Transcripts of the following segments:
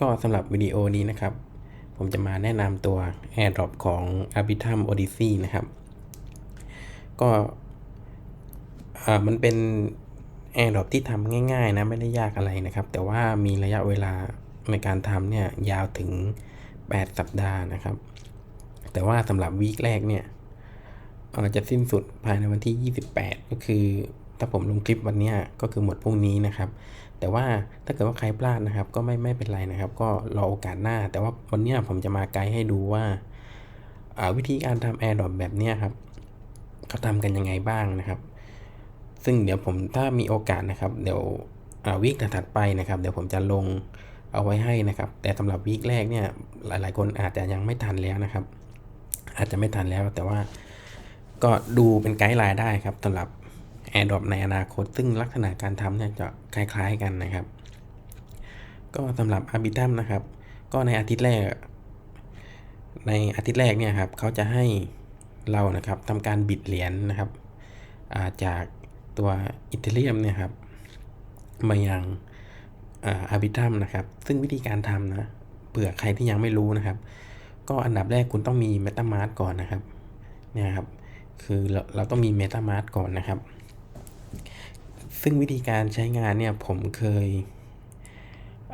ก็สำหรับวิดีโอนี้นะครับ ผมจะมาแนะนำตัว AirDrop ของ Arbitrum Odyssey นะครับ ก็มันเป็น AirDrop ที่ทำง่ายๆนะไม่ได้ยากอะไรนะครับ แต่ว่ามีระยะเวลาในการทำเนี่ยยาวถึง 8 สัปดาห์นะครับ แต่ว่าสำหรับวีคแรกเนี่ยจะสิ้นสุดภายในวันที่ 28 ก็คือ ถ้าผมลงคลิปวันนี้ก็คือหมดพรุ่งนี้นะครับ แต่ว่าถ้าเกิดว่าใครพลาดนะครับ ก็ไม่ไม่เป็นไรนะครับ ก็รอโอกาสหน้า แต่ว่าวันนี้ผมจะมาไกด์ให้ดูว่าาวิธีการทำ AirDrop แบบนี้ครับเขาทำกันยังไงบ้างนะครับ ซึ่งเดี๋ยวผมถ้ามีโอกาสนะครับ เดี๋ยววีคถัดไปนะครับ เดี๋ยวผมจะลงเอาไว้ให้นะครับ แต่สำหรับวีคแรกเนี่ยหลาย ๆ คนอาจจะยังไม่ทันแล้วนะครับ อาจจะไม่ทันแล้วแต่ว่าก็ดูเป็นไกด์ไลน์ได้ครับสำหรับ AirDrop ในอนาคต ซึ่งลักษณะการทำเนี่ยจะคล้ายๆกันนะครับ ก็สำหรับ Arbitrum นะครับ ก็ในอาทิตย์แรก ในอาทิตย์แรกเนี่ยครับเขาจะให้เรานะครับทำการบิดเหรียญนะครับาจากตัวอีเทเรียมเนี่ยครับมายังอาร์บิทัมนะครับ ซึ่งวิธีการทำนะเผื่อใครที่ยังไม่รู้นะครับ ก็อันดับแรกคุณต้องมี MetaMask ก่อนนะครับเนี่ยครับ คือเราเราต้องมี MetaMask ก่อนนะครับ ซึ่งวิธีการใช้งานเนี่ยผมเคย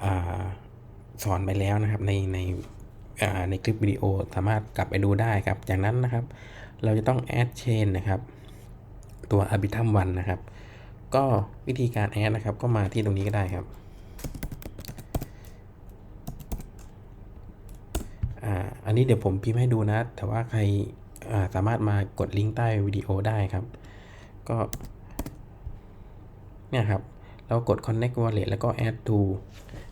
อสอนไปแล้วนะครับ ในในในคลิปวิดีโอสามารถกลับไปดูได้ครับ จากนั้นนะครับ เราจะต้อง add chain นะครับ ตัว Arbitrum 1นะครับ ก็วิธีการ add นะครับ ก็มาที่ตรงนี้ก็ได้ครับอันนี้เดี๋ยวผมพิมพ์ให้ดูนะ แต่ว่าใคราสามารถมากดลิงก์ใต้วิดีโอได้ครับ ก็ เนี่ยครับ เรากด connect wallet แล้วก็ add to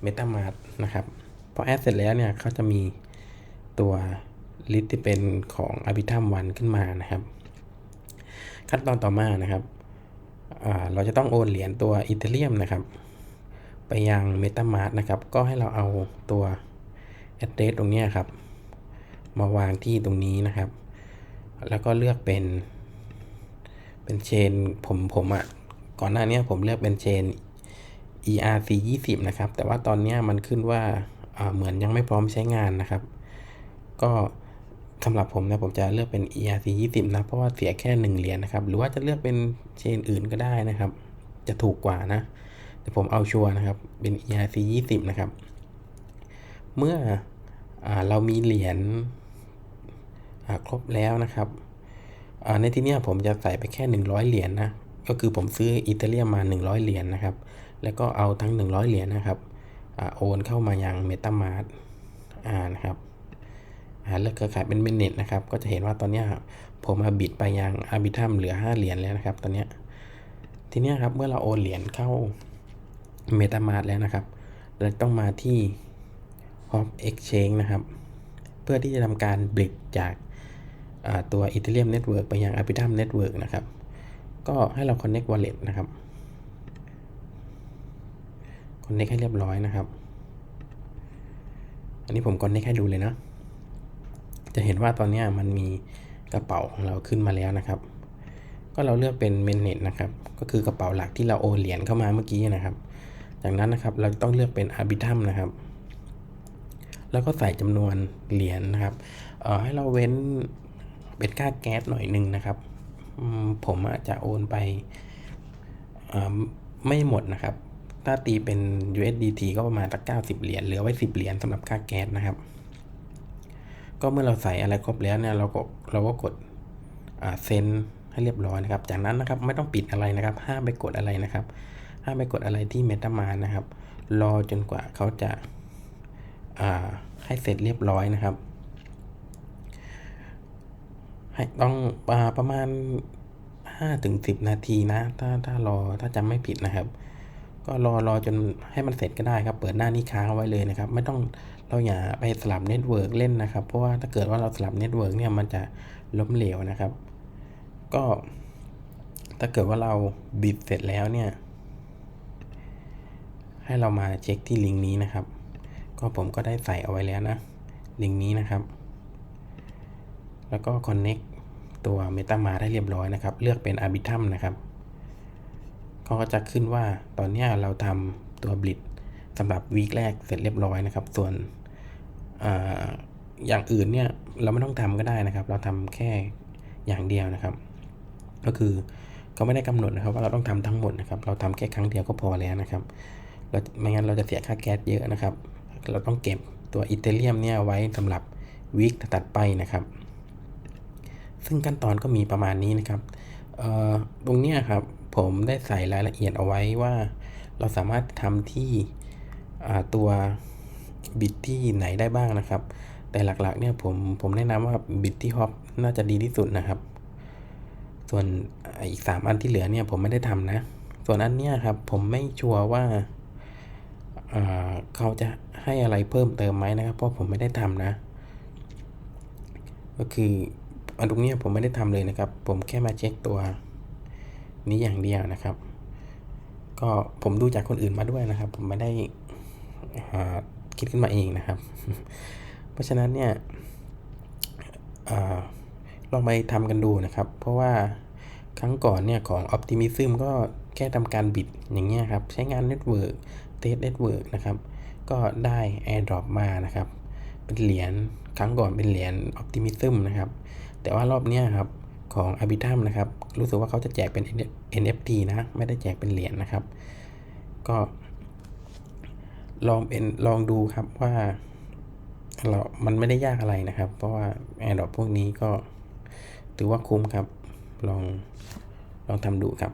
metamask นะครับ พอ add เสร็จแล้วเนี่ยเขาจะมีตัวลิสต์ที่เป็นของ Arbitrum 1ขึ้นมานะครับ ขั้นตอนต่อมานะครับเราจะต้องโอนเหรียญตัวอีเทเรียมนะครับ ไปยัง MetaMask นะครับ ก็ให้เราเอาตัว address ตรงนี้ครับ มาวางที่ตรงนี้นะครับ แล้วก็เลือกเป็น เป็นเชนผมผมอะ่ะ ก่อนหน้านี้ผมเลือกเป็นเชน ERC 20นะครับ แต่ว่าตอนนี้มันขึ้นว่าเหมือนยังไม่พร้อมใช้งานนะครับ ก็สำหรับผมนะผมจะเลือกเป็น ERC 20นะเพราะว่าเสียแค่1เหรียญนะครับ หรือว่าจะเลือกเป็นเชนอื่นก็ได้นะครับ จะถูกกว่านะ แต่ผมเอาชัวร์นะครับ เป็น ERC 20นะครับ เมื่ออเรามีเหรียญครบแล้วนะครับในที่นี้ผมจะใส่ไปแค่ 100 เหรียญนนะ ก็คือผมซื้ออิตาเลียมมา 100 เหรียญนนะครับ แล้วก็เอาทั้ง 100 เหรียญนนะครับอโอนเข้ามายัง MetaMask อ่านะครับอ่าเลือกเครือข่ายเป็นเมนเน็ตนะครับ ก็จะเห็นว่าตอนนี้ผมมาบิดไปยัง Arbitrum เหลือ 5 เหรียญแล้วนะครับ ตอนนี้ทีนี้ครับเมื่อเราโอนเหรียญเข้า MetaMask แล้วนะครับ เราต้องมาที่ Hop Exchange นะครับ เพื่อที่จะทำการบิดจากตัว Ethereum Network ไปยัง Arbitrum Network นะครับ ก็ให้เรา connect wallet นะครับ connect ให้เรียบร้อยนะครับ อันนี้ผม connect ให้ดูเลยนะ จะเห็นว่าตอนนี้มันมีกระเป๋าของเราขึ้นมาแล้วนะครับ ก็เราเลือกเป็น mainnet นะครับ ก็คือกระเป๋าหลักที่เราโอนเหรียญเข้ามาเมื่อกี้นะครับ จากนั้นนะครับเราต้องเลือกเป็น Arbitrum นะครับ แล้วก็ใส่จำนวนเหรียญนะครับให้เราเว้นเป็นค่าแก๊สหน่อยหนึ่งนะครับ ผมอาจจะโอนไปไม่หมดนะครับ ถ้าตีเป็น USDT ก็ประมาณสัก90เหรียญเหลือไว้10เหรียญสำหรับค่าแก๊สนะครับ ก็เมื่อเราใส่อะไรครบแล้วเนี่ยเราก็เราก็กดเซ็นให้เรียบร้อยนะครับ จากนั้นนะครับไม่ต้องปิดอะไรนะครับ ห้ามไปกดอะไรนะครับ ห้ามไปกดอะไรที่ MetaMa นะครับ รอจนกว่าเขาจะให้เสร็จเรียบร้อยนะครับ ให้ต้องประมาณ5ถึง10นาทีนะ ถ้าถ้ารอถ้าจำไม่ผิดนะครับ ก็รอรอจนให้มันเสร็จก็ได้ครับ เปิดหน้านี้ค้างเอาไว้เลยนะครับ ไม่ต้องเราอย่าไปสลับเน็ตเวิร์กเล่นนะครับ เพราะว่าถ้าเกิดว่าเราสลับเน็ตเวิร์กเนี่ยมันจะล้มเหลวนะครับ ก็ถ้าเกิดว่าเราบิดเสร็จแล้วเนี่ย ให้เรามาเช็คที่ลิงก์นี้นะครับ ก็ผมก็ได้ใส่เอาไว้แล้วนะ ลิงก์นี้นะครับ แล้วก็ connect ตัว MetaMask ได้เรียบร้อยนะครับ เลือกเป็น Arbitrum นะครับก็จะขึ้นว่าตอนนี้เราทำตัวบลิดสำหรับวีคแรกเสร็จเรียบร้อยนะครับ ส่วนออย่างอื่นเนี่ยเราไม่ต้องทำก็ได้นะครับ เราทำแค่อย่างเดียวนะครับ ก็คือเขาไม่ได้กำหนดนะครับว่าเราต้องทำทั้งหมดนะครับ เราทำแค่ครั้งเดียวก็พอแล้วนะครับเราไม่งั้นเราจะเสียค่าแก๊สเยอะนะครับ เราต้องเก็บตัวอิตาเลียมเนี่ยไว้สำหรับวีคตัดไปนะครับ ซึ่งขั้นตอนก็มีประมาณนี้นะครับตรงนี้ครับผมได้ใส่รายละเอียดเอาไว้ว่าเราสามารถทำที่ตัวบิตที่ไหนได้บ้างนะครับ แต่หลักๆเนี่ยผมผมแนะนำว่าบิตที่ฮอปน่าจะดีที่สุดนะครับ ส่วนอีก 3 อันที่เหลือเนี่ยผมไม่ได้ทำนะ ส่วนอันเนี้ยครับผมไม่ชัวร์ว่าอ่าเขาจะให้อะไรเพิ่มเติมไหมนะครับ เพราะผมไม่ได้ทำนะ ก็คือ อันตรงนี้ผมไม่ได้ทำเลยนะครับ ผมแค่มาเช็คตัวนี้อย่างเดียวนะครับ ก็ผมดูจากคนอื่นมาด้วยนะครับ ผมไม่ได้คิดขึ้นมาเองนะครับ เพราะฉะนั้นเนี่ยอลองไปทำกันดูนะครับ เพราะว่าครั้งก่อนเนี่ยของ Optimism ก็แค่ทำการบิดอย่างเงี้ยครับ ใช้งาน Network Test Network นะครับ ก็ได้ AirDrop มานะครับ เป็นเหรียญครั้งก่อนเป็นเหรียญ Optimism นะครับ แต่ว่ารอบนี้ครับของ a b i t u m นะครับ รู้สึกว่าเขาจะแจกเป็น NFT นะ ไม่ได้แจกเป็นเหรียญนะครับ ก็ลองเป็นลองดูครับว่าเรา มันไม่ได้ยากอะไรนะครับ เพราะว่า AirDrop พวกนี้ก็ถือว่าคุ้มครับ ลองลองทำดูครับ